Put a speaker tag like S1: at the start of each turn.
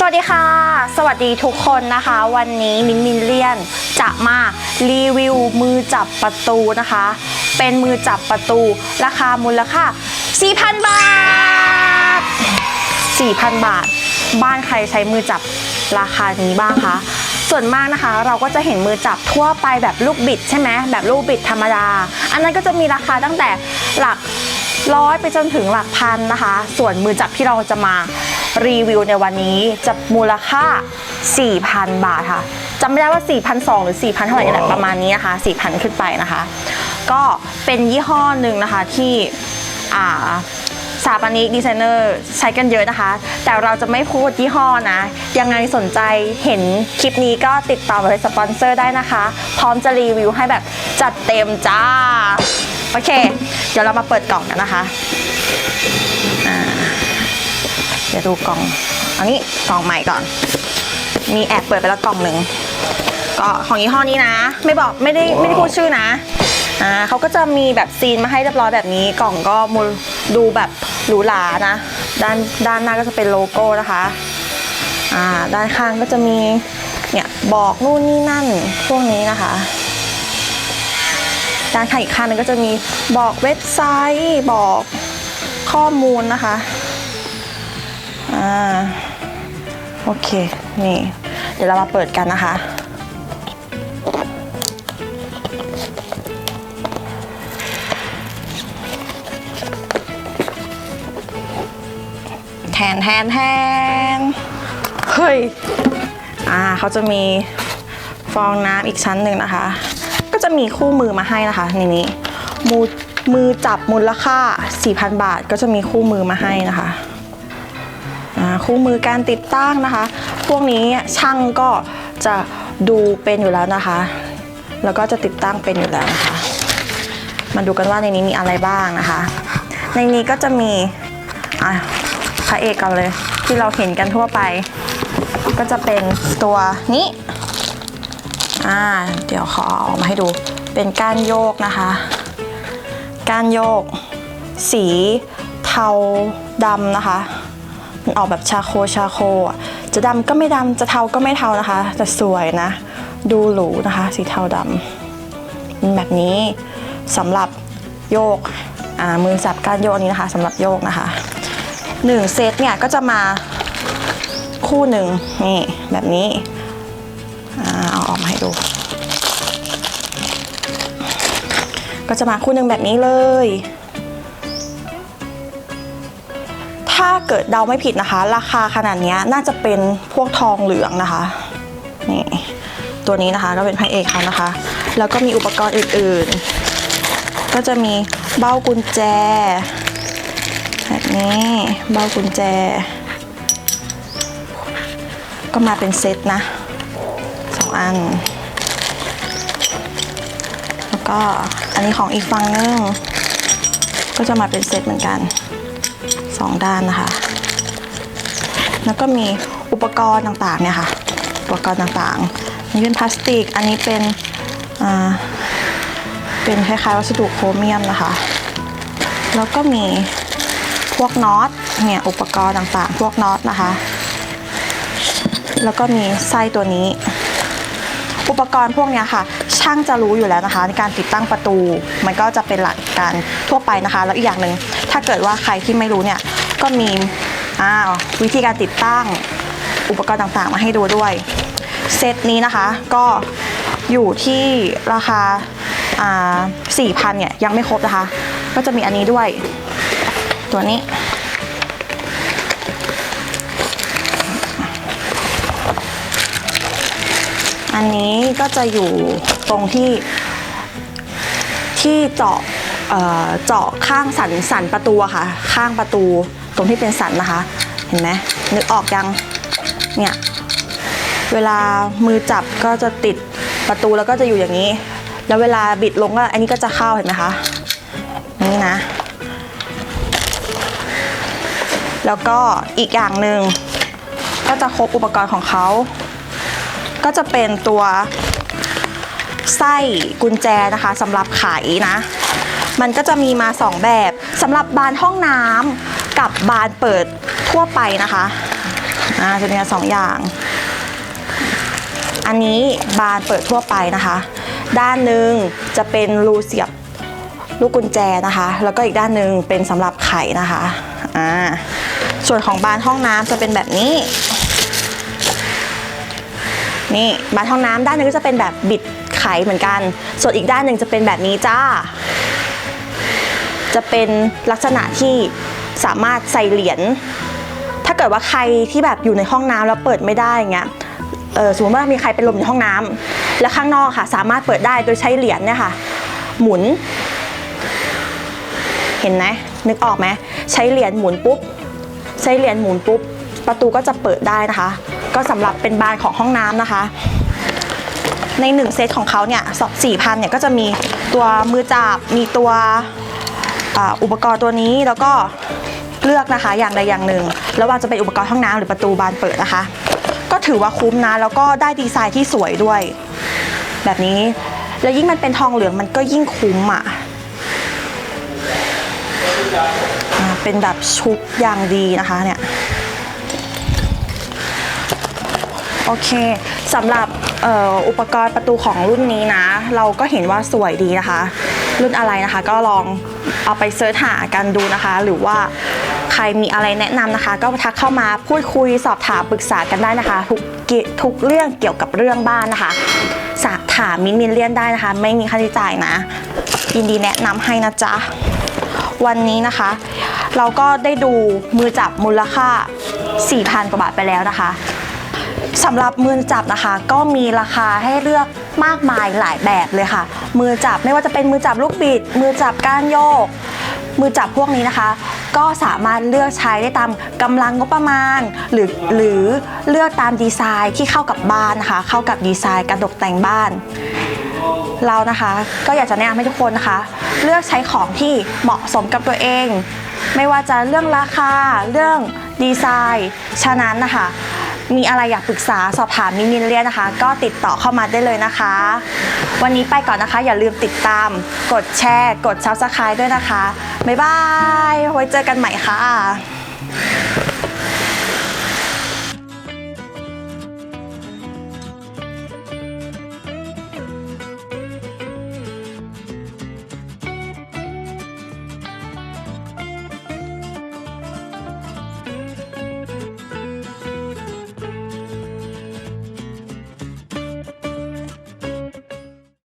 S1: สวัสดีค่ะ สวัสดีทุกคนนะคะ วันนี้มินมินเลียนจะมารีวิวมือจับประตูนะคะ เป็นมือจับประตูราคามูลค่า 4,000 บาท 4,000 บาท บ้านใครใช้มือจับราคานี้บ้างคะ ส่วนมากนะคะ เราก็จะเห็นมือจับทั่วไปแบบลูกบิดใช่ไหมแบบลูกบิดธรรมดา อันนั้นก็จะมีราคาตั้งแต่หลักร้อยไปจนถึงหลักพันนะคะ ส่วนมือจับที่เราจะมา รีวิวในวันนี้จะมูลค่า 4,000 บาทค่ะจำไม่ได้ว่า 4,200 หรือ 4,000 เท่าไหร่นี่แหละประมาณนี้นะคะ 4,000 ขึ้นไปนะคะ ก็เป็นยี่ห้อหนึ่งนะคะที่อ่าสถาปนิกดีไซเนอร์ใช้กันเยอะนะคะ แต่เราจะไม่พูดยี่ห้อนะ ยังไงสนใจเห็นคลิปนี้ก็ติดต่อมาเป็นสปอนเซอร์ได้นะคะ พร้อมจะรีวิวให้แบบจัดเต็มจ้า โอเค เดี๋ยวเรามาเปิดกล่องกันนะคะอ่าเดี๋ยวดูกล่องอันนี้กล่องใหม่ก่อน มีแอบเปิดไปแล้วกล่องหนึ่งก็ของยี่ห้อนี้นะ ไม่บอกไม่ได้ไม่ได้พูดชื่อนะอ่าเขาก็จะมีแบบซีนมาให้เรียบร้อยแบบนี้ กล่องก็มูลดูแบบหรูหรานะ ด้านด้านหน้าก็จะเป็นโลโก้นะคะอ่าด้านข้างก็จะมีเนี่ยบอกนู่นนี่นั่นพวกนี้นะคะด้านข้างอีกข้างหนึงก็จะมีบอกเว็บไซต์บอกข้อมูลนะคะอ่า โอเค นี่ เดี๋ยวเรามาเปิดกันนะคะ แทนแทนแทนเฮ้ย อ่าเขาจะมีฟองน้ำอีกชั้นหนึ่งนะคะ ก็จะมีคู่มือมาให้นะคะในนี้ มือมือจับมูลค่า 4,000 บาท ก็จะมีคู่มือมาให้นะคะ คู่มือการติดตั้งนะคะ พวกนี้ช่างก็จะดูเป็นอยู่แล้วนะคะ แล้วก็จะติดตั้งเป็นอยู่แล้วนะคะ มาดูกันว่าในนี้มีอะไรบ้างนะคะ ในนี้ก็จะมีอะพระเอกกันเลยที่เราเห็นกันทั่วไป ก็จะเป็นตัวนี้อ่าเดี๋ยวขอออกมาให้ดูเป็นก้านโยกนะคะ ก้านโยก สีเทาดำนะคะ ออกแบบชาโคชาโคอะจะดำก็ไม่ดำจะเทาก็ไม่เทานะคะ แต่สวยนะ ดูหรูนะคะ สีเทาดำแบบนี้สำหรับโยกมือจับกานโยกนี้นะคะสำหรับโยกนะคะหนึ่งเซตเนี่ยก็จะมาคู่หนึ่งนี่แบบนี้เอาออกมาให้ดู ก็จะมาคู่หนึ่งแบบนี้เลย ถ้าเกิดเดาไม่ผิดนะคะ ราคาขนาดนี้น่าจะเป็นพวกทองเหลืองนะคะนี่ตัวนี้นะคะก็เป็นพระเอกเขานะคะ แล้วก็มีอุปกรณ์อื่นๆ ก็จะมีเบ้ากุญแจแบบนี้เบ้ากุญแจ ก็มาเป็นเซตนะสองอัน แล้วก็อันนี้ของอีกฝั่งนึงก็จะมาเป็นเซตเหมือนกัน สองด้านนะคะ แล้วก็มีอุปกรณ์ต่างๆเนี่ยค่ะ อุปกรณ์ต่างๆนี่เป็นพลาสติก อันนี้เป็นเป็นคล้ายๆวัสดุโครเมียมนะคะ แล้วก็มีพวกน็อตเนี่ยอุปกรณ์ต่างๆ พวกน็อตนะคะ แล้วก็มีไส้ตัวนี้ อุปกรณ์พวกเนี้ยค่ะ ช่างจะรู้อยู่แล้วนะคะ ในการติดตั้งประตู มันก็จะเป็นหลักการทั่วไปนะคะ แล้วอีกอย่างหนึ่ง ถ้าเกิดว่าใครที่ไม่รู้เนี่ยก็มีอ้าววิธีการติดตั้งอุปกรณ์ต่างๆ มาให้ดูด้วย เซตนี้นะคะก็อยู่ที่ราคาาสี่พันเนี่ยยังไม่ครบนะคะ ก็จะมีอันนี้ด้วย ตัวนี้ อันนี้ก็จะอยู่ตรงที่ที่เจาะ เจาะข้างสันสันประตูค่ะ ข้างประตูตรงที่เป็นสันนะคะ เห็นไหมนึกออกยังเนี่ยเวลามือจับก็จะติดประตูแล้วก็จะอยู่อย่างนี้ แล้วเวลาบิดลงก็อันนี้ก็จะเข้าเห็นไหมคะนี่นะ แล้วก็อีกอย่างหนึ่งก็จะครบอุปกรณ์ของเขา ก็จะเป็นตัวไส้กุญแจนะคะสำหรับไขนะ มันก็จะมีมา 2 แบบสำหรับบานห้องน้ำกับบานเปิดทั่วไปนะคะอ่าจะมีสองอย่าง อันนี้บานเปิดทั่วไปนะคะ ด้านหนึ่งจะเป็นรูเสียบลูกกุญแจนะคะ แล้วก็อีกด้านหนึ่งเป็นสำหรับไขนะคะอ่าส่วนของบานห้องน้ำจะเป็นแบบนี้นี่บานห้องน้ำด้านหนึงก็จะเป็นแบบบิดไขเหมือนกัน ส่วนอีกด้านหนึ่งจะเป็นแบบนี้จ้า จะเป็นลักษณะที่สามารถใส่เหรียญ ถ้าเกิดว่าใครที่แบบอยู่ในห้องน้ำแล้วเปิดไม่ได้อย่างเงี้ยเออสมมติว่ามีใครเป็นลมในห้องน้ำแล้วข้างนอกค่ะ สามารถเปิดได้โดยใช้เหรียญเนี่ยค่ะ หมุน เห็นไหมนึกออกไหมใช้เหรียญหมุนปุ๊บ ใช้เหรียญหมุนปุ๊บ ประตูก็จะเปิดได้นะคะ ก็สำหรับเป็นบานของห้องน้ำนะคะ ในหนึ่งเซตของเขาเนี่ยสี่พันเนี่ยก็จะมีตัวมือจับมีตัว อุปกรณ์ตัวนี้แล้วก็เลือกนะคะอย่างใดอย่างหนึ่งแล้วว่าจะเป็นอุปกรณ์ห้องน้ำหรือประตูบานเปิดนะคะ ก็ถือว่าคุ้มนะแล้วก็ได้ดีไซน์ที่สวยด้วย แบบนี้แล้วยิ่งมันเป็นทองเหลืองมันก็ยิ่งคุ้มอะอ่าเป็นแบบชุบอย่างดีนะคะเนี่ย โอเคสำหรับอออุปกรณ์ประตูของรุ่นนี้นะ เราก็เห็นว่าสวยดีนะคะ รุ่นอะไรนะคะก็ลองเอาไปเสิร์ชหากันดูนะคะ หรือว่าใครมีอะไรแนะนำนะคะ ก็ทักเข้ามาพูดคุยสอบถามปรึกษากันได้นะคะ ทุกทุกเรื่องเกี่ยวกับเรื่องบ้านนะคะสอบถามมินมินเลียนได้นะคะ ไม่มีค่าใช้จ่ายนะ ยินดีแนะนำให้นะจ๊ะ วันนี้นะคะ เราก็ได้ดูมือจับมูลค่า 4,000 กว่าบาทไปแล้วนะคะ สำหรับมือจับนะคะ ก็มีราคาให้เลือกมากมายหลายแบบเลยค่ะ มือจับไม่ว่าจะเป็นมือจับลูกบิด มือจับก้านโยก มือจับพวกนี้นะคะ ก็สามารถเลือกใช้ได้ตามกำลังงบประมาณ หรือหรือเลือกตามดีไซน์ที่เข้ากับบ้านนะคะ เข้ากับดีไซน์การตกแต่งบ้าน เรานะคะก็อยากจะแนะนำให้ทุกคนนะคะ เลือกใช้ของที่เหมาะสมกับตัวเอง ไม่ว่าจะเรื่องราคาเรื่องดีไซน์ ฉะนั้นนะคะ มีอะไรอยากปรึกษาสอบถามมินินเลียนะคะ ก็ติดต่อเข้ามาได้เลยนะคะ วันนี้ไปก่อนนะคะ อย่าลืมติดตาม กดแชร์ กดซับสไครต์ด้วยนะคะ บ๊ายบาย ไว้เจอกันใหม่ค่ะ